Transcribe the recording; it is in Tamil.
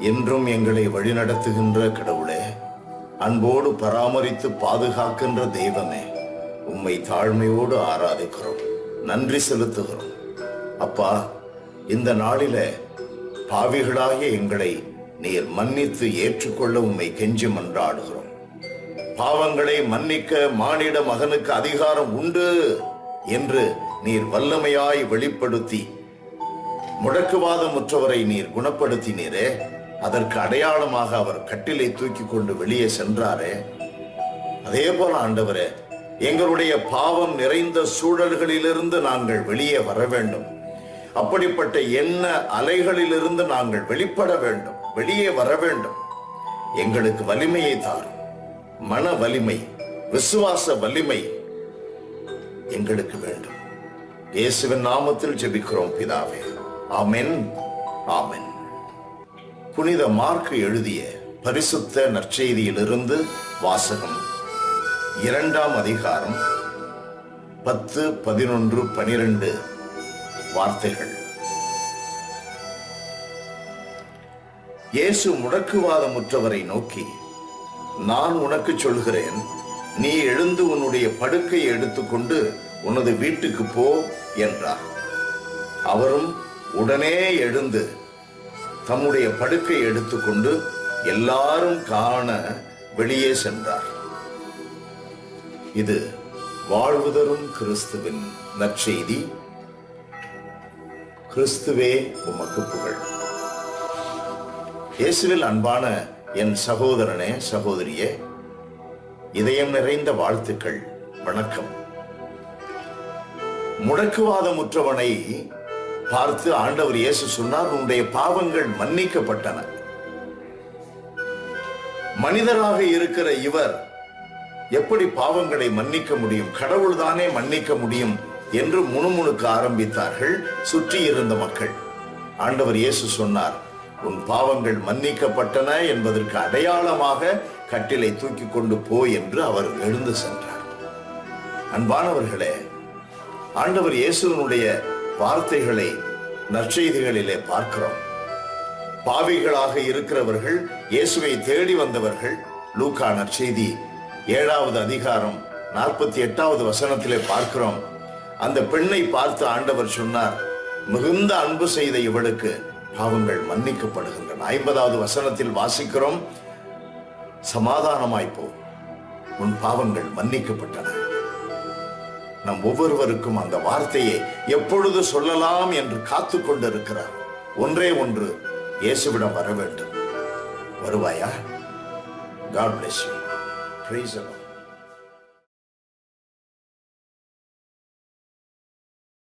என்றும் எங்களை வழிநடத்துகின்ற கடவுளே அன்போடு பராமரித்து பாதுகாக்கின்ற தெய்வமே உம்மை தாழ்மையோடு ஆராதிக்கிறோம் நன்றி செலுத்துகிறோம். அப்பா இந்த நாளில பாவிகளாகிய எங்களை நீர் மன்னித்து ஏற்றுக்கொள்ள உம்மை கெஞ்சி மன்றாடுகிறோம் பாவங்களை மன்னிக்க மானிட மகனுக்கு அதிகாரம் உண்டு என்று நீர் வல்லமையாய் வெளிப்படுத்தி முடக்குவாதமுற்றவரை நீர் குணப்படுத்தினீரே. அதற்கு அடையாளமாக அவர் கட்டிலை தூக்கி கொண்டு வெளியே சென்றாரே. அதே போல ஆண்டவரே எங்களுடைய பாவம் நிறைந்த சூழல்களிலிருந்து நாங்கள் வெளியே வர வேண்டும். அப்படிப்பட்ட என்ன அலைகளிலிருந்து நாங்கள் வெளிப்பட வேண்டும். வெளியே வர வேண்டும். எங்களுக்கு வலிமையை தாரும். மன வலிமை விசுவாச வலிமை எங்களுக்கு வேண்டும். இயேசுவின் நாமத்தில் ஜெபிக்கிறோம் பிதாவே. ஆமென். ஆமென். புனித மார்க்கு எழுதிய பரிசுத்த நற்செய்தியிலிருந்து வாசகம். இரண்டாம் அதிகாரம் பத்து பதினொன்று பனிரெண்டு வார்த்தைகள். இயேசு முடக்குவாதமுற்றவரை நோக்கி நான் உனக்கு சொல்கிறேன் நீ எழுந்து உன்னுடைய படுக்கையை எடுத்துக்கொண்டு உனது வீட்டுக்கு போ என்றார். அவரும் உடனே எழுந்து தம்முடைய படுக்கை எடுத்துக்கொண்டு எல்லாரும் காண வெளியே சென்றார். இது வாழ்வுதரும் கிறிஸ்துவின் நற்செய்தி. கிறிஸ்துவே உமக்கு புகழ். இயேசுவில் அன்பான என் சகோதரனே சகோதரியே இதயம் நிறைந்த வாழ்த்துக்கள் வணக்கம். முடக்குவாதமுற்றவனை பார்த்து ஆண்டவர் இயேசு சொன்னார் உன்னுடைய பாவங்கள் மன்னிக்கப்பட்டன. மனிதராக இருக்கிற இவர் எப்படி பாவங்களை மன்னிக்க முடியும் கடவுள் தானே மன்னிக்க முடியும் என்று முணுமுணுக்க ஆரம்பித்தார்கள் சுற்றி இருந்த மக்கள். ஆண்டவர் இயேசு சொன்னார் உன் பாவங்கள் மன்னிக்கப்பட்டன என்பதற்கு அடையாளமாக கட்டிலை தூக்கி கொண்டு போ என்று அவர் எழுந்து சென்றார். அன்பானவர்களே ஆண்டவர் இயேசுவினுடைய வார்த்தைகளை நற்செய்திகளிலே பார்க்கிறோம். பாவிகளாக இருக்கிறவர்கள் இயேசுவை தேடி வந்தவர்கள் லூக்கா நற்செய்தி ஏழாவது அதிகாரம் நாற்பத்தி எட்டாவது வசனத்திலே பார்க்கிறோம். அந்த பெண்ணை பார்த்து ஆண்டவர் சொன்னார் மிகுந்த அன்பு செய்த இவளுக்கு பாவங்கள் மன்னிக்கப்படுகின்றன. ஐம்பதாவது வசனத்தில் வாசிக்கிறோம் சமாதானமாய் போ உன் பாவங்கள் மன்னிக்கப்பட்டன. நம் ஒவ்வொருவருக்கும் அந்த வார்த்தையை எப்பொழுது சொல்லலாம் என்று காத்து கொண்டிருக்கிறார். ஒன்றே ஒன்று இயேசுவிடம் வர வேண்டும். வருவாயா? God bless you price